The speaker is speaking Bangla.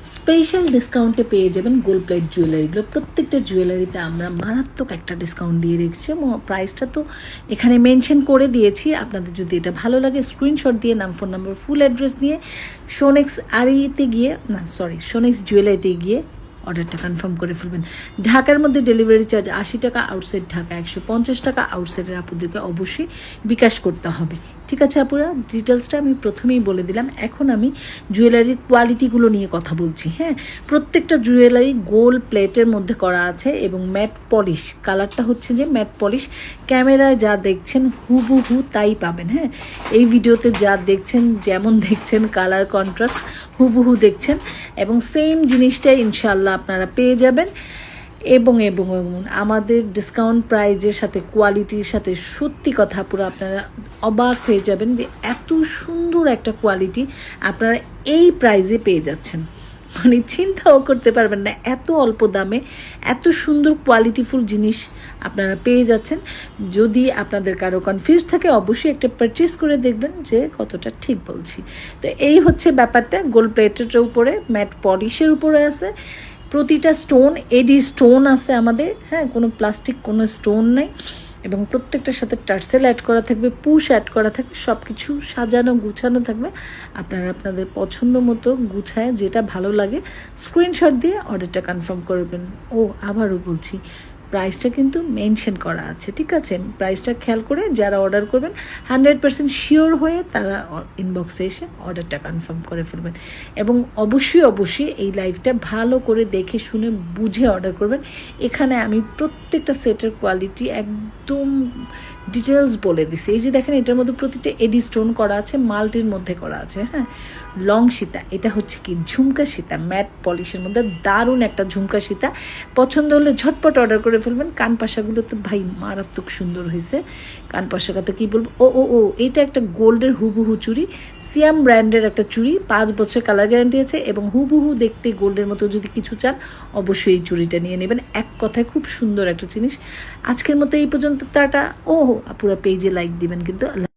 স্পেশাল ডিসকাউন্টে পেয়ে যাবেন গোল্ড প্লেট জুয়েলারিগুলো প্রত্যেকটা জুয়েলারিতে আমরা মারাত্মক একটা ডিসকাউন্ট দিয়ে রেখেছি। প্রাইসটা তো এখানে মেনশন করে দিয়েছি। আপনাদের যদি এটা ভালো লাগে স্ক্রিনশট দিয়ে, নাম ফোন নাম্বার ফুল অ্যাড্রেস দিয়ে সোনেক্স আরিতে গিয়ে, না সরি সোনেক্স জুয়েলারিতে গিয়ে অর্ডারটা কনফার্ম করে ফেলবেন। ঢাকার মধ্যে ডেলিভারি চার্জ আশি টাকা আউটসাইড ঢাকা একশো পঞ্চাশ টাকা আউটসাইডের আপুদেরকে অবশ্যই বিকাশ করতে হবে। ঠিক আছে আপুরা? ডিটেলসটা আমি প্রথমেই বলে দিলাম। এখন আমি জুয়েলারির কোয়ালিটিগুলো নিয়ে কথা বলছি হ্যাঁ? প্রত্যেকটা জুয়েলারি গোল প্লেটের মধ্যে করা আছে এবং ম্যাট পলিশ কালারটা হচ্ছে যে ম্যাট পলিশ ক্যামেরায় যা দেখছেন হুবহু তাই পাবেন হ্যাঁ? এই ভিডিওতে যা দেখছেন, যেমন দেখছেন কালার কন্ট্রাস্ট হুবহু দেখছেন। এবং সেম জিনিসটাই ইনশাল্লাহ আপনারা পেয়ে যাবেন। এবং এবং এবং আমাদের ডিসকাউন্ট প্রাইজের সাথে কোয়ালিটির সাথে সত্যি কথা পুরো আপনারা অবাক হয়ে যাবেন যে এত সুন্দর একটা কোয়ালিটি আপনারা এই প্রাইজে পেয়ে যাচ্ছেন। মানে চিন্তাও করতে পারবেন না, এত অল্প দামে এত সুন্দর কোয়ালিটিফুল জিনিস আপনারা পেয়ে যাচ্ছেন। যদি আপনাদের কারও কনফিউজ থাকে, অবশ্যই একটা পারচেস করে দেখবেন যে কতটা ঠিক বলছি। তো এই হচ্ছে ব্যাপারটা গোল্ড প্লেটের উপরে ম্যাট পলিশের উপরে আছে। প্রতিটা স্টোন এডি স্টোন আছে আমাদের হ্যাঁ কোনো প্লাস্টিক কোনো স্টোন নেই। এবং প্রত্যেকটার সাথে টার্সেল অ্যাড করা থাকবে পুশ অ্যাড করা থাকবে সব কিছু সাজানো, গুছানো থাকবে। আপনারা আপনাদের পছন্দ মতো গুছায়, যেটা ভালো লাগে স্ক্রিনশট দিয়ে অর্ডারটা কনফার্ম করবেন। ও, আবারও বলছি প্রাইসটা কিন্তু মেনশন করা আছে, ঠিক আছে? প্রাইসটা খেয়াল করে যারা অর্ডার করবেন হান্ড্রেড পার্সেন্ট শিওর হয়ে তারা ইনবক্সে এসে অর্ডারটা কনফার্ম করে ফেলবেন। এবং অবশ্যই অবশ্যই এই লাইভটা ভালো করে দেখে শুনে বুঝে অর্ডার করবেন। এখানে আমি প্রত্যেকটা সেটের কোয়ালিটি একদম ডিটেলস বলে দিছি। এই যে দেখেন, এটার মধ্যে প্রতিটা এডি স্টোন করা আছে, মাল্টির মধ্যে করা আছে হ্যাঁ? লং সীতা, এটা হচ্ছে কি? ঝুমকা সীতা, ম্যাট পলিশের মধ্যে দারুণ একটা ঝুমকা সীতা। পছন্দ হলে ঝটপট অর্ডার করে ফেলবেন। কান পাশাগুলো তো ভাই মারাত্মক সুন্দর হয়েছে। কান পাশা কথা কী বলব? ও ও ও এটা একটা গোল্ডের হুবহু চুড়ি। সিয়াম ব্র্যান্ডের একটা চুড়ি, পাঁচ বছর কালার গ্যারান্টি আছে এবং হুবহু দেখতে গোল্ডের মতো যদি কিছু চান, অবশ্যই এই চুড়িটা নিয়ে নেবেন। এক কথায় খুব সুন্দর একটা জিনিস। আজকের মতো এই পর্যন্ত তাটা ও পুরো পেজে লাইক দিবেন কিন্তু